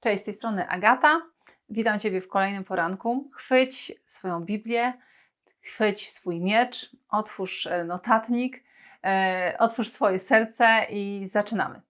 Cześć, z tej strony Agata. Witam Ciebie w kolejnym poranku. Chwyć swoją Biblię, chwyć swój miecz, otwórz e, notatnik, e, otwórz swoje serce i zaczynamy.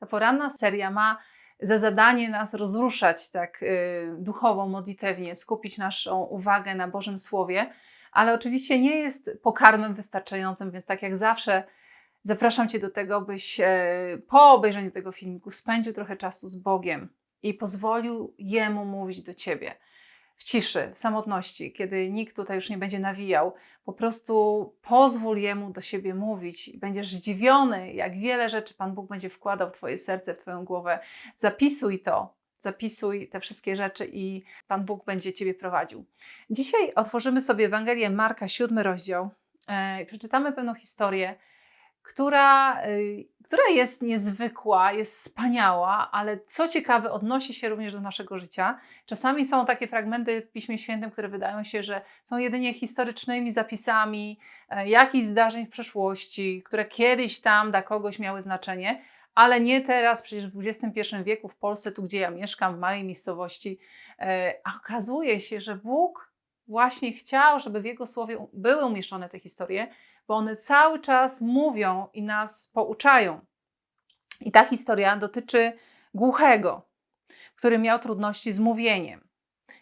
Ta poranna seria ma za zadanie nas rozruszać tak y, duchowo, modlitewnie, skupić naszą uwagę na Bożym Słowie, ale oczywiście nie jest pokarmem wystarczającym, więc tak jak zawsze zapraszam Cię do tego, byś e, po obejrzeniu tego filmiku spędził trochę czasu z Bogiem i pozwolił Jemu mówić do Ciebie w ciszy, w samotności, kiedy nikt tutaj już nie będzie nawijał. Po prostu pozwól Jemu do siebie mówić i będziesz zdziwiony, jak wiele rzeczy Pan Bóg będzie wkładał w Twoje serce, w Twoją głowę. Zapisuj to, zapisuj te wszystkie rzeczy i Pan Bóg będzie Ciebie prowadził. Dzisiaj otworzymy sobie Ewangelię Marka, siódmy rozdział. E, przeczytamy pewną historię, która, y, która jest niezwykła, jest wspaniała, ale co ciekawe, odnosi się również do naszego życia. Czasami są takie fragmenty w Piśmie Świętym, które wydają się, że są jedynie historycznymi zapisami e, jakichś zdarzeń w przeszłości, które kiedyś tam dla kogoś miały znaczenie, ale nie teraz, przecież w XXI wieku w Polsce, tu gdzie ja mieszkam, w małej miejscowości. E, a okazuje się, że Bóg właśnie chciał, żeby w Jego słowie były umieszczone te historie, bo one cały czas mówią i nas pouczają. I ta historia dotyczy głuchego, który miał trudności z mówieniem.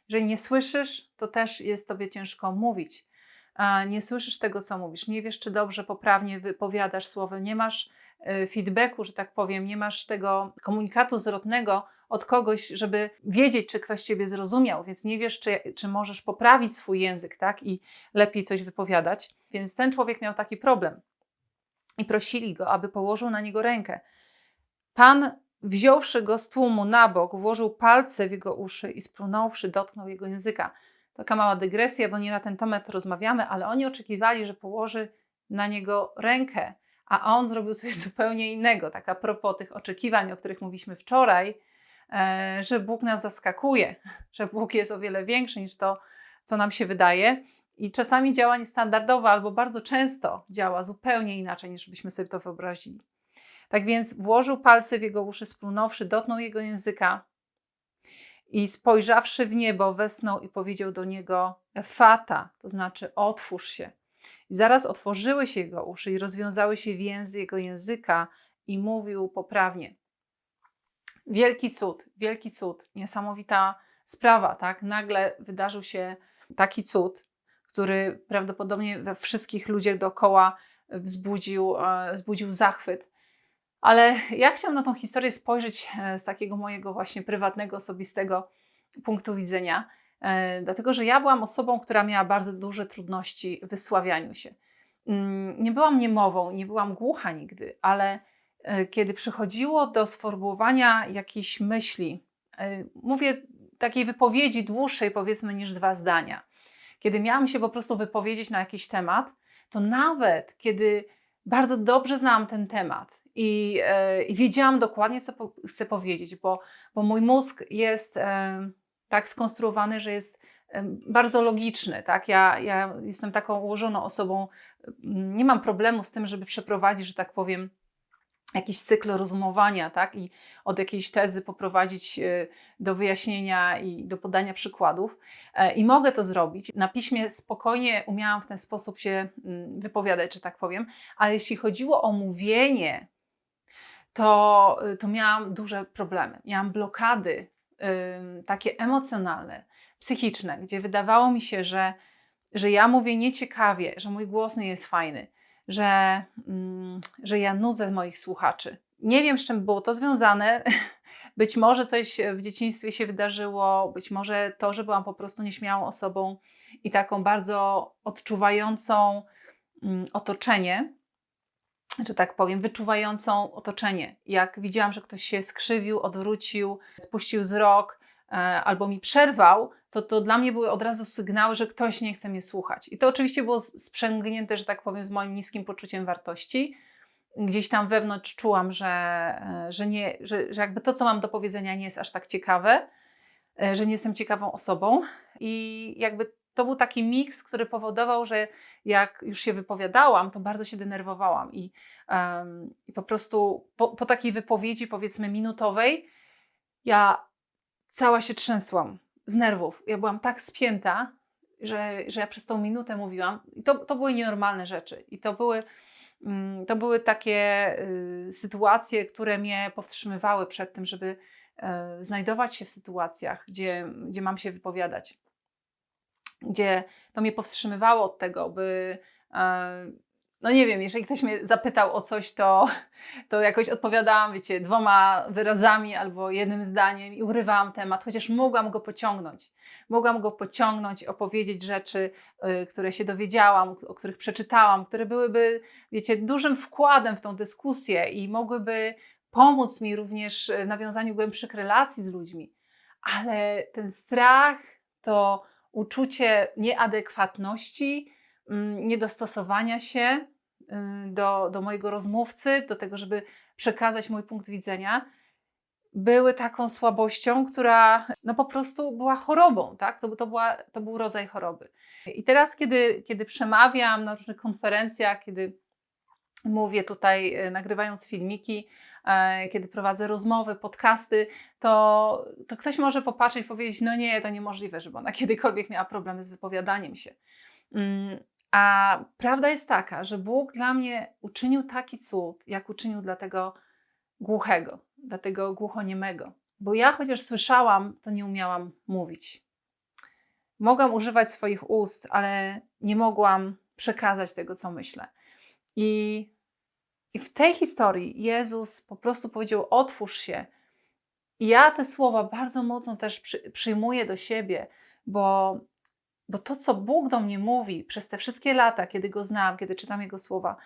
Jeżeli nie słyszysz, to też jest tobie ciężko mówić. Nie słyszysz tego, co mówisz, nie wiesz, czy dobrze, poprawnie wypowiadasz słowo, nie masz feedbacku, że tak powiem, nie masz tego komunikatu zwrotnego od kogoś, żeby wiedzieć, czy ktoś ciebie zrozumiał, więc nie wiesz, czy, czy możesz poprawić swój język, tak, i lepiej coś wypowiadać. Więc ten człowiek miał taki problem. I prosili go, aby położył na niego rękę. Pan, wziąwszy go z tłumu na bok, włożył palce w jego uszy i splunąwszy, dotknął jego języka. Taka mała dygresja, bo nie na ten temat rozmawiamy, ale oni oczekiwali, że położy na niego rękę, a on zrobił coś zupełnie innego. Tak a propos tych oczekiwań, o których mówiliśmy wczoraj, e, że Bóg nas zaskakuje, że Bóg jest o wiele większy niż to, co nam się wydaje. I czasami działa niestandardowo, albo bardzo często działa zupełnie inaczej, niż byśmy sobie to wyobrazili. Tak więc włożył palce w jego uszy, splunąwszy, dotknął jego języka i spojrzawszy w niebo, westnął i powiedział do niego fata, to znaczy otwórz się. I zaraz otworzyły się jego uszy i rozwiązały się więzy jego języka i mówił poprawnie. Wielki cud, wielki cud, niesamowita sprawa, tak? Nagle wydarzył się taki cud, który prawdopodobnie we wszystkich ludziach dookoła wzbudził, e, wzbudził zachwyt. Ale ja chciałam na tą historię spojrzeć e, z takiego mojego właśnie prywatnego, osobistego punktu widzenia, dlatego że ja byłam osobą, która miała bardzo duże trudności w wysławianiu się. Mm, nie byłam niemową, nie byłam głucha nigdy, ale kiedy przychodziło do sformułowania jakiejś myśli, mówię takiej wypowiedzi dłuższej, powiedzmy, niż dwa zdania, kiedy miałam się po prostu wypowiedzieć na jakiś temat, to nawet kiedy bardzo dobrze znałam ten temat i, e, i wiedziałam dokładnie, co po, chcę powiedzieć, bo, bo mój mózg jest e, tak skonstruowany, że jest bardzo logiczny. Tak? Ja, ja jestem taką ułożoną osobą, nie mam problemu z tym, żeby przeprowadzić, że tak powiem, jakiś cykl rozumowania, tak? I od jakiejś tezy poprowadzić e, do wyjaśnienia i do podania przykładów. E, I mogę to zrobić. Na piśmie spokojnie umiałam w ten sposób się mm, wypowiadać, że tak powiem, ale jeśli chodziło o mówienie, to, e, to miałam duże problemy. Miałam blokady takie emocjonalne, psychiczne, gdzie wydawało mi się, że, że ja mówię nieciekawie, że mój głos nie jest fajny że, mm, że ja nudzę moich słuchaczy. Nie wiem, z czym było to związane. Być może coś w dzieciństwie się wydarzyło, być może to, że byłam po prostu nieśmiałą osobą i taką bardzo odczuwającą mm, otoczenie, że tak powiem, wyczuwającą otoczenie. Jak widziałam, że ktoś się skrzywił, odwrócił, spuścił wzrok, E, albo mi przerwał, to to dla mnie były od razu sygnały, że ktoś nie chce mnie słuchać. I to oczywiście było sprzęgnięte, że tak powiem, z moim niskim poczuciem wartości. Gdzieś tam wewnątrz czułam, że, e, że, nie, że, że jakby to, co mam do powiedzenia, nie jest aż tak ciekawe, e, że nie jestem ciekawą osobą. I jakby to był taki miks, który powodował, że jak już się wypowiadałam, to bardzo się denerwowałam i, um, i po prostu po, po takiej wypowiedzi, powiedzmy minutowej, ja cała się trzęsłam z nerwów. Ja byłam tak spięta, że, że ja przez tą minutę mówiłam. I to, to były nienormalne rzeczy. I to były, mm, to były takie y, sytuacje, które mnie powstrzymywały przed tym, żeby y, znajdować się w sytuacjach, gdzie, gdzie mam się wypowiadać. Gdzie to mnie powstrzymywało od tego, by y, no nie wiem, jeżeli ktoś mnie zapytał o coś, to, to jakoś odpowiadałam, wiecie, dwoma wyrazami albo jednym zdaniem i urywałam temat, chociaż mogłam go pociągnąć. Mogłam go pociągnąć, opowiedzieć rzeczy, y, które się dowiedziałam, o których przeczytałam, które byłyby, wiecie, dużym wkładem w tą dyskusję i mogłyby pomóc mi również w nawiązaniu głębszych relacji z ludźmi. Ale ten strach, to uczucie nieadekwatności, mm, niedostosowania się, Y, do, do mojego rozmówcy, do tego, żeby przekazać mój punkt widzenia, były taką słabością, która no po prostu była chorobą, tak? To, to, była, to był rodzaj choroby. I teraz, kiedy, kiedy przemawiam na różnych konferencjach, kiedy mówię tutaj, y, nagrywając filmiki, kiedy prowadzę rozmowy, podcasty, to, to ktoś może popatrzeć i powiedzieć: No nie, to niemożliwe, żeby ona kiedykolwiek miała problemy z wypowiadaniem się. Mm, a prawda jest taka, że Bóg dla mnie uczynił taki cud, jak uczynił dla tego głuchego, dla tego głuchoniemego. Bo ja chociaż słyszałam, to nie umiałam mówić. Mogłam używać swoich ust, ale nie mogłam przekazać tego, co myślę. I, i w tej historii Jezus po prostu powiedział: Otwórz się. I ja te słowa bardzo mocno też przy, przyjmuję do siebie, bo bo to, co Bóg do mnie mówi przez te wszystkie lata, kiedy go znam, kiedy czytam jego słowa,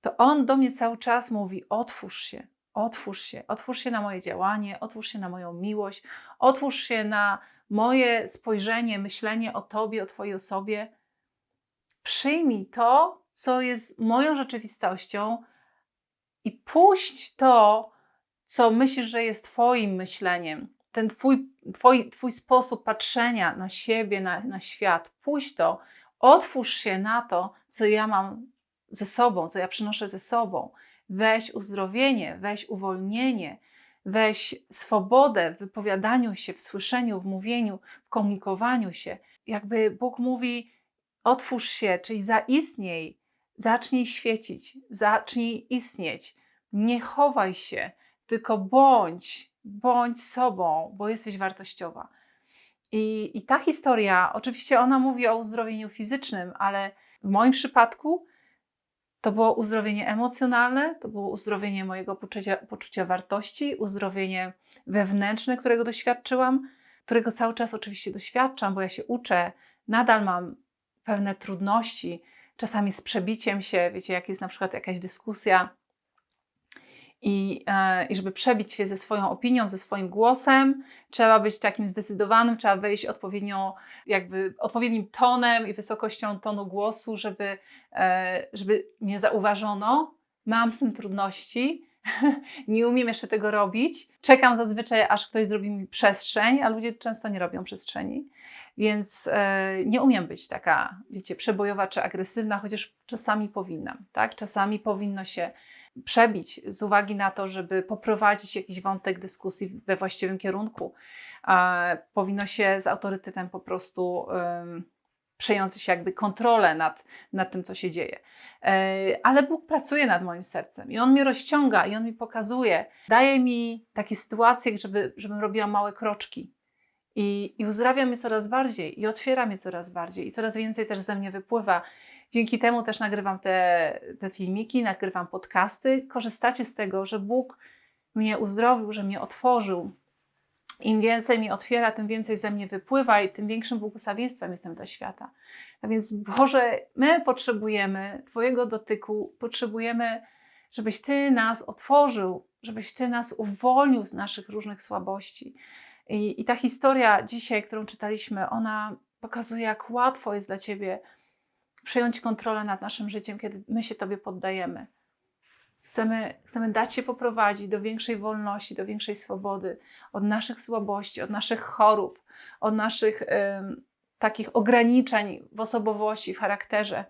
to on do mnie cały czas mówi: otwórz się, otwórz się, otwórz się na moje działanie, otwórz się na moją miłość, otwórz się na moje spojrzenie, myślenie o Tobie, o Twojej osobie. Przyjmij to, co jest moją rzeczywistością i puść to, co myślisz, że jest Twoim myśleniem. Ten twój, twój, twój sposób patrzenia na siebie, na, na świat, puść to, otwórz się na to, co ja mam ze sobą, co ja przynoszę ze sobą. Weź uzdrowienie, weź uwolnienie, weź swobodę w wypowiadaniu się, w słyszeniu, w mówieniu, w komunikowaniu się. Jakby Bóg mówi: otwórz się, czyli zaistniej, zacznij świecić, zacznij istnieć. Nie chowaj się, tylko bądź, bądź sobą, bo jesteś wartościowa. I, I ta historia, oczywiście ona mówi o uzdrowieniu fizycznym, ale w moim przypadku to było uzdrowienie emocjonalne, to było uzdrowienie mojego poczucia, poczucia wartości, uzdrowienie wewnętrzne, którego doświadczyłam, którego cały czas oczywiście doświadczam, bo ja się uczę, nadal mam pewne trudności, czasami z przebiciem się, wiecie, jak jest na przykład jakaś dyskusja i, e, I żeby przebić się ze swoją opinią, ze swoim głosem, trzeba być takim zdecydowanym, trzeba wejść odpowiednio, jakby odpowiednim tonem i wysokością tonu głosu, żeby, e, żeby mnie zauważono. Mam z tym trudności, nie umiem jeszcze tego robić. Czekam zazwyczaj, aż ktoś zrobi mi przestrzeń, a ludzie często nie robią przestrzeni. Więc e, nie umiem być taka, wiecie, przebojowa czy agresywna, chociaż czasami powinnam, tak? Czasami powinno się przebić z uwagi na to, żeby poprowadzić jakiś wątek dyskusji we właściwym kierunku. Powinno się z autorytetem po prostu um, przejąć się jakby kontrolę nad, nad tym, co się dzieje. E, ale Bóg pracuje nad moim sercem i On mnie rozciąga i On mi pokazuje, daje mi takie sytuacje, żeby, żebym robiła małe kroczki. I, I uzdrawia mnie coraz bardziej, i otwiera mnie coraz bardziej, i coraz więcej też ze mnie wypływa. Dzięki temu też nagrywam te, te filmiki, nagrywam podcasty. Korzystacie z tego, że Bóg mnie uzdrowił, że mnie otworzył. Im więcej mi otwiera, tym więcej ze mnie wypływa i tym większym błogosławieństwem jestem dla świata. A więc Boże, my potrzebujemy Twojego dotyku, potrzebujemy, żebyś Ty nas otworzył, żebyś Ty nas uwolnił z naszych różnych słabości. I, I ta historia dzisiaj, którą czytaliśmy, ona pokazuje, jak łatwo jest dla Ciebie przejąć kontrolę nad naszym życiem, kiedy my się Tobie poddajemy. Chcemy, chcemy dać się poprowadzić do większej wolności, do większej swobody od naszych słabości, od naszych chorób, od naszych takich ograniczeń w osobowości, w charakterze.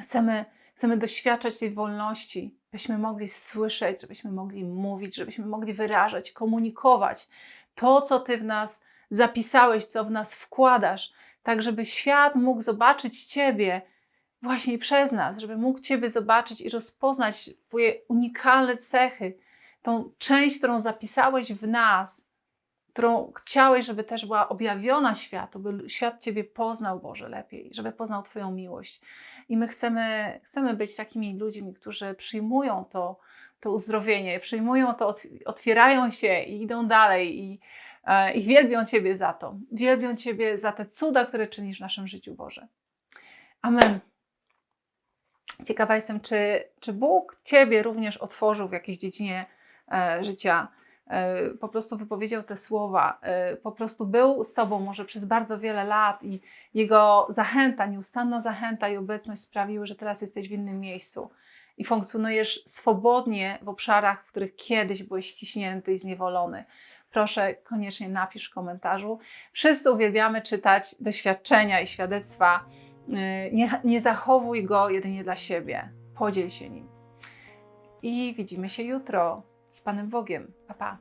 Chcemy, chcemy doświadczać tej wolności, byśmy mogli słyszeć, żebyśmy mogli mówić, żebyśmy mogli wyrażać, komunikować to, co Ty w nas zapisałeś, co w nas wkładasz, tak żeby świat mógł zobaczyć Ciebie właśnie przez nas, żeby mógł Ciebie zobaczyć i rozpoznać Twoje unikalne cechy, tą część, którą zapisałeś w nas, którą chciałeś, żeby też była objawiona światu, by świat Ciebie poznał, Boże, lepiej, żeby poznał Twoją miłość. I my chcemy, chcemy być takimi ludźmi, którzy przyjmują to, to uzdrowienie, przyjmują to, otwierają się i idą dalej i, e, i wielbią Ciebie za to. Wielbią Ciebie za te cuda, które czynisz w naszym życiu, Boże. Amen. Ciekawa jestem, czy, czy Bóg Ciebie również otworzył w jakiejś dziedzinie e, życia, e, po prostu wypowiedział te słowa, e, po prostu był z Tobą może przez bardzo wiele lat i Jego zachęta, nieustanna zachęta i obecność sprawiły, że teraz jesteś w innym miejscu i funkcjonujesz swobodnie w obszarach, w których kiedyś byłeś ściśnięty i zniewolony. Proszę, koniecznie napisz w komentarzu. Wszyscy uwielbiamy czytać doświadczenia i świadectwa. Nie, nie zachowuj go jedynie dla siebie. Podziel się nim. I widzimy się jutro z Panem Bogiem. Pa, pa.